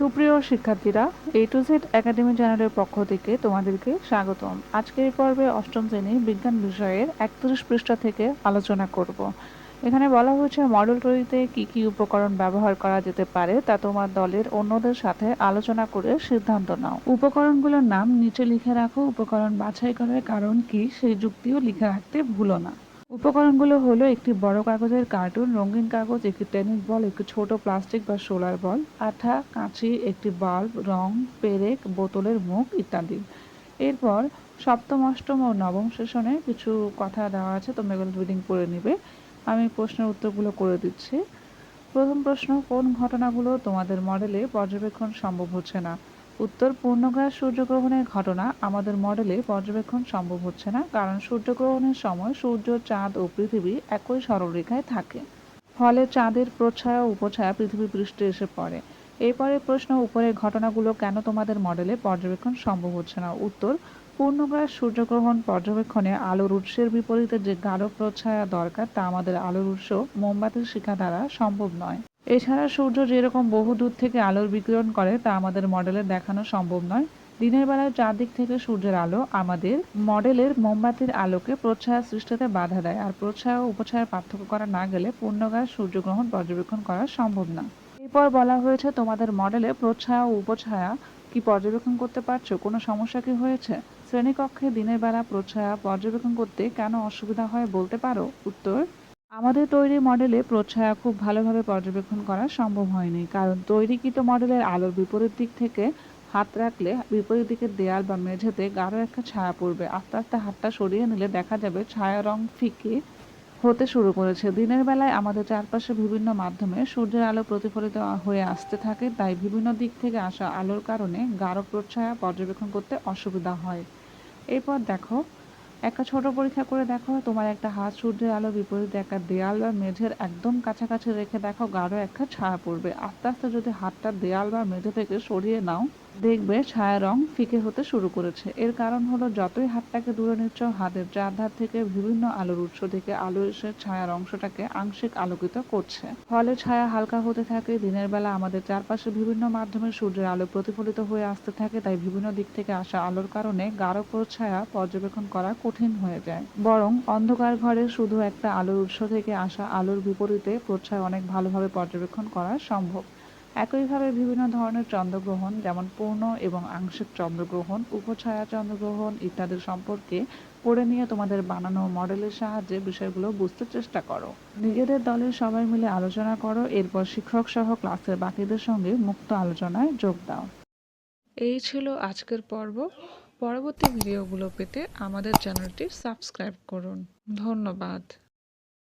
সুপ্রিয় শিক্ষার্থীরা এ to Z academy চ্যানেলের পক্ষ থেকে তোমাদেরকে স্বাগতম। আজকের এই পর্বে অষ্টম শ্রেণির বিজ্ঞান বিষয়ের একত্রিশ পৃষ্ঠা থেকে আলোচনা করব। এখানে বলা হয়েছে মডেল তৈরিতে কি কি উপকরণ ব্যবহার করা যেতে পারে তা তোমার দলের অন্যদের সাথে আলোচনা করে সিদ্ধান্ত নাও। উপকরণগুলোর নাম নিচে লিখে রাখো, উপকরণ বাছাই করার কারণ কি, সেই যুক্তিও লিখে রাখতে ভুলো না। উপকরণগুলো হলো একটি বড় কাগজের কার্টুন, রঙিন কাগজ, একটি টেনিস বল, একটি ছোট প্লাস্টিক বা সোলার বল, আঠা, কাঁচি, একটি বাল্ব, রং, পেরেক, বোতলের মুখ ইত্যাদি। এরপর সপ্তম, অষ্টম ও নবম সেশনে কিছু কথা দেওয়া আছে তোমরা এগুলো রিডিং করে নিবে। আমি প্রশ্নের উত্তরগুলো করে দিচ্ছি। প্রথম প্রশ্ন, কোন ঘটনাগুলো তোমাদের মডেলে পর্যবেক্ষণ সম্ভব হচ্ছে না? উত্তর পূর্ণগ্রাস সূর্যগ্রহণের ঘটনা আমাদের মডেলে পর্যবেক্ষণ সম্ভব হচ্ছে না, কারণ সূর্যগ্রহণের সময় সূর্য, চাঁদ ও পৃথিবী একই সরলরেখায় থাকে। ফলে চাঁদের প্রচ্ছায়া উপছায়া পৃথিবী পৃষ্ঠে এসে পড়ে। এরপরে প্রশ্ন, উপরের ঘটনাগুলো কেন তোমাদের মডেলে পর্যবেক্ষণ সম্ভব হচ্ছে না? উত্তর পূর্ণগ্রাস সূর্যগ্রহণ পর্যবেক্ষণে আলোর উৎসের বিপরীতে যে গাঢ় প্রচ্ছায়া দরকার তা আমাদের আলোর উৎস মোমবাতির শিখা দ্বারা সম্ভব নয়। এছাড়া সূর্য যেরকম বহু দূর থেকে আলোর বিকিরণ করে, তা আমাদের মডেলে দেখানো সম্ভব নয়। দিনের বেলায় চারদিক থেকে সূর্যের আলো আমাদের মডেলের মোমবাতির আলোকে প্রচ্ছায়া সৃষ্টিতে বাধা দেয়, আর প্রচ্ছায়া ও উপছায়ার পার্থক্য করা না গেলে পূর্ণগ্রাস সূর্যগ্রহণ পর্যবেক্ষণ করা সম্ভব না। এরপর বলা হয়েছে, তোমাদের মডেলে প্রচ্ছায়া ও উপছায়া কি পর্যবেক্ষণ করতে পারছ? কোনো সমস্যা কি হয়েছে? শ্রেণীকক্ষে দিনের বেলা প্রচ্ছায়া পর্যবেক্ষণ করতে কেন অসুবিধা হয় বলতে পারো? উত্তর আমাদের তৈরি মডেলে প্রচ্ছায়া খুব ভালোভাবে পর্যবেক্ষণ করা সম্ভব হয়নি, কারণ তৈরিকৃত মডেলের আলোর বিপরীত দিক থেকে হাত রাখলে বিপরীত দিকের দেয়াল বা মেঝেতে গাঢ় একটা ছায়া পড়বে। আস্তে আস্তে হাতটা সরিয়ে নিলে দেখা যাবে ছায়া রং ফিকে হতে শুরু করেছে। দিনের বেলায় আমাদের চারপাশে বিভিন্ন মাধ্যমে সূর্যের আলো প্রতিফলিত হয়ে আসতে থাকে, তাই বিভিন্ন দিক থেকে আসা আলোর কারণে গাঢ় প্রচ্ছায়া পর্যবেক্ষণ করতে অসুবিধা হয়। এরপর দেখো একটা ছোট পরীক্ষা করে দেখো, তোমার একটা হাত সূর্যের আলো, বিপরীতে একটা দেয়াল বা মেঝের একদম কাছাকাছি রেখে দেখো, গাঢ় একটা ছায়া পড়বে। আস্তে আস্তে যদি হাতটা দেয়াল বা মেঝে থেকে সরিয়ে নাও দেখবে ছায়া রং ফিকে হতে শুরু করেছে। এর কারণ হলো, যতই হাতটাকে দূরে নিচ্ছ, হাতের চার ধার থেকে বিভিন্ন আলোর উৎস থেকে আলো এসে ছায়ার অংশটাকে আংশিক আলোকিত করছে। ফলে ছায়া হালকা হতে থাকে, দিনের বেলা আমাদের চারপাশে বিভিন্ন মাধ্যমে সূর্যের আলো প্রতিফলিত হয়ে আসতে থাকে, তাই বিভিন্ন দিক থেকে আসা আলোর কারণে গাঢ় ছায়া পর্যবেক্ষণ করা কঠিন হয়ে যায়। বরং অন্ধকার ঘরে শুধু একটা আলোর উৎস থেকে আসা আলোর বিপরীতে প্রচ্ছায়া অনেক ভালোভাবে পর্যবেক্ষণ করা সম্ভব। একইভাবে বিভিন্ন ধরনের চন্দ্রগ্রহণ, যেমন পূর্ণ এবং আংশিক চন্দ্রগ্রহণ, উপছায়া চন্দ্রগ্রহণ ইত্যাদি সম্পর্কে পড়ে নিয়ে তোমাদের বানানো মডেলের সাহায্যে বিষয়গুলো বুঝতে চেষ্টা করো। নিজেদের দলের সবাই মিলে আলোচনা করো, এরপর শিক্ষক সহ ক্লাসের বাকিদের সঙ্গে মুক্ত আলোচনায় যোগ দাও। এই ছিল আজকের পর্ব। পরবর্তী ভিডিওগুলো পেতে আমাদের চ্যানেলটি সাবস্ক্রাইব করুন। ধন্যবাদ।